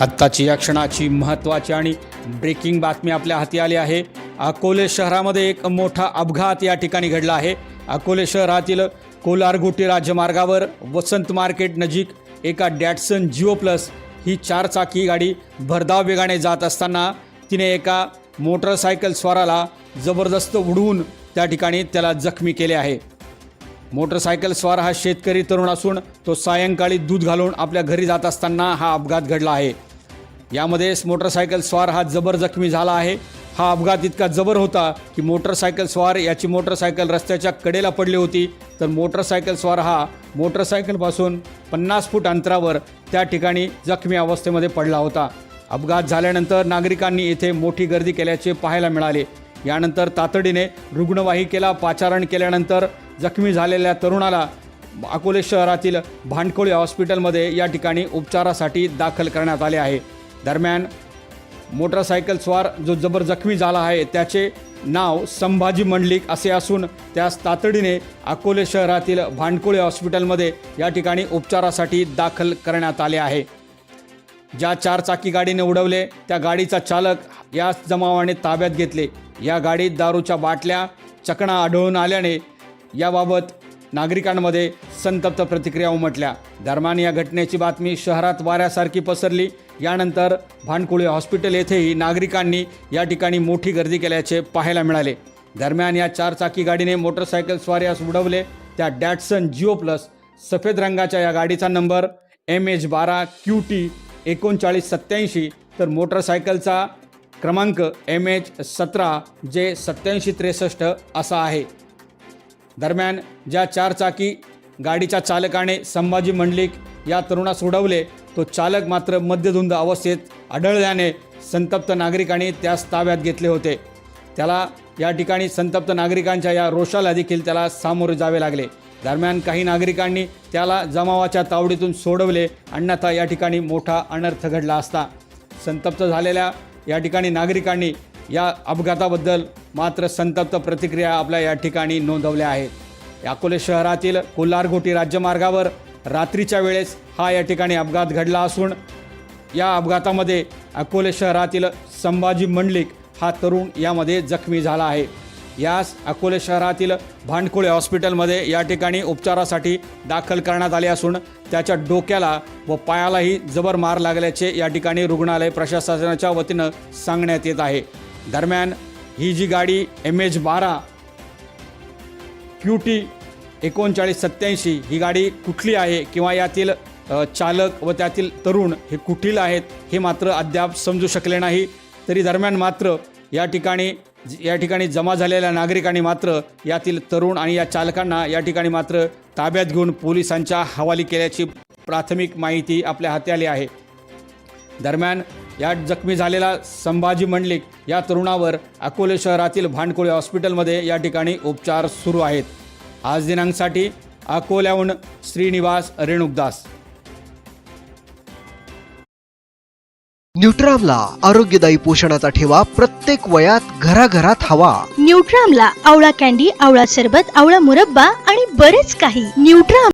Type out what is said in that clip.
आत्ताची या क्षणाची महत्त्वाची आणि ब्रेकिंग बातमी आपल्या हाती आली आहे. अकोले शहरामध्ये एक मोठा अपघात या ठिकाणी घडला आहे. अकोले शहरातील कोलारगुटी राज्यमार्गावर वसंत मार्केट नजीक एका डॅटसन जिओ प्लस ही चारचाकी गाडी भरधाव वेगाने जात असताना तिने एका मोटरसायकल स्वाराला जबरदस्त उडवून त्या ठिकाणी त्याला जखमी केले आहे. मोटरसायकल स्वार हा शेतकरी तरुण असून तो सायंकाळी दूध घालून आपल्या घरी जात असताना हा अपघात घडला आहे. यामध्ये मोटरसायकल स्वार हा जबर जखमी झाला आहे. हा अपघात इतका जबर होता की मोटरसायकल स्वार याची मोटरसायकल रस्त्याच्या कडेला पडली होती. तर मोटरसायकल स्वार हा मोटरसायकलपासून पन्नास फूट अंतरावर त्या ठिकाणी जखमी अवस्थेमध्ये पडला होता. अपघात झाल्यानंतर नागरिकांनी येथे मोठी गर्दी केल्याचे पाहायला मिळाले. यानंतर तातडीने रुग्णवाहिकेला पाचारण केल्यानंतर जखमी झालेल्या तरुणाला अकोले शहरातील भांडकोळी हॉस्पिटलमध्ये या ठिकाणी उपचारासाठी दाखल करण्यात आले आहे. दरम्यान मोटरसायकल स्वार जो जबर जखमी झाला आहे त्याचे नाव संभाजी मंडलिक असे असून त्यास तातडीने अकोले शहरातील भांडकोळे हॉस्पिटलमध्ये या ठिकाणी उपचारासाठी दाखल करण्यात आले आहे. ज्या चारचाकी गाडीने उडवले त्या गाडीचा चालक या जमावाने ताब्यात घेतले. या गाडीत दारूच्या बाटल्या चकणा आढळून आल्याने याबाबत नागरिकांमध्ये संतप्त प्रतिक्रिया उमटल्या. दरम्यान या घटनेची बातमी शहरात वाऱ्यासारखी पसरली. यानंतर भानकुळे हॉस्पिटल येथेही नागरिकांनी या ठिकाणी मोठी गर्दी केल्याचे पाहायला मिळाले. दरम्यान या चारचाकी गाडीने मोटरसायकल स्वाऱ्यास उडवले. त्या डॅटसन जिओ प्लस सफेद रंगाच्या या गाडीचा नंबर एम एच बारा क्यू टी एकोणचाळीस सत्याऐंशी तर मोटरसायकलचा क्रमांक एम एच सतरा जे सत्याऐंशी त्रेसष्ट असा आहे. दरम्यान ज्या चारचाकी गाडीच्या चालकाने संभाजी मंडलिक या तरुणास उडवले तो चालक मात्र मद्यधुंद अवस्थेत आढळल्याने संतप्त नागरिकांनी त्यास ताब्यात घेतले होते. त्याला या ठिकाणी संतप्त नागरिकांच्या या रोषाला देखील त्याला सामोरे जावे लागले. दरम्यान काही नागरिकांनी त्याला जमावाच्या तावडीतून सोडवले अन्यथा या ठिकाणी मोठा अनर्थ घडला असता. संतप्त झालेल्या या ठिकाणी नागरिकांनी या अपघाताबद्दल मात्र संतप्त प्रतिक्रिया आपल्या या ठिकाणी नोंदवल्या आहेत. अकोले शहरातील कोल्हारघोटी राज्यमार्गावर रात्रीच्या वेळेस हा या ठिकाणी अपघात घडला असून या अपघातामध्ये अकोले शहरातील संभाजी मंडलिक हा तरुण यामध्ये जखमी झाला आहे. यास अकोले शहरातील भांडकुळे हॉस्पिटलमध्ये या ठिकाणी उपचारासाठी दाखल करण्यात आले असून त्याच्या डोक्याला व पायालाही जबर मार लागल्याचे या ठिकाणी रुग्णालय प्रशासनाच्या वतीनं सांगण्यात येत आहे. दरम्यान ही जी गाडी एम एच बारा क्यू टी एकोणचाळीस सत्याऐंशी ही गाडी कुठली आहे किंवा यातील चालक व त्यातील तरुण हे कुठील आहेत हे मात्र अद्याप समजू शकले नाही. तरी दरम्यान मात्र या ठिकाणी या ठिकाणी जमा झालेल्या नागरिकांनी मात्र यातील तरुण आणि या चालकांना या ठिकाणी मात्र ताब्यात घेऊन पोलिसांच्या हवाली केल्याची प्राथमिक माहिती आपल्या हाती आली आहे. दरम्यान या जखमी झालेला संभाजी मंडलिक या तरुणावर अकोले शहरातील भांडकोळे हॉस्पिटलमध्ये या ठिकाणी उपचार सुरू आहेत. आज दिनांकसाठी अकोल्याहून श्रीनिवास रेणुकदास. न्यूट्रामला आरोग्यदायी पोषणाचा ठेवा प्रत्येक वयात घराघरात हवा. न्यूट्रामला आवळा कॅन्डी आवळा सरबत आवळा मुरब्बा आणि बरेच काही. न्यूट्राम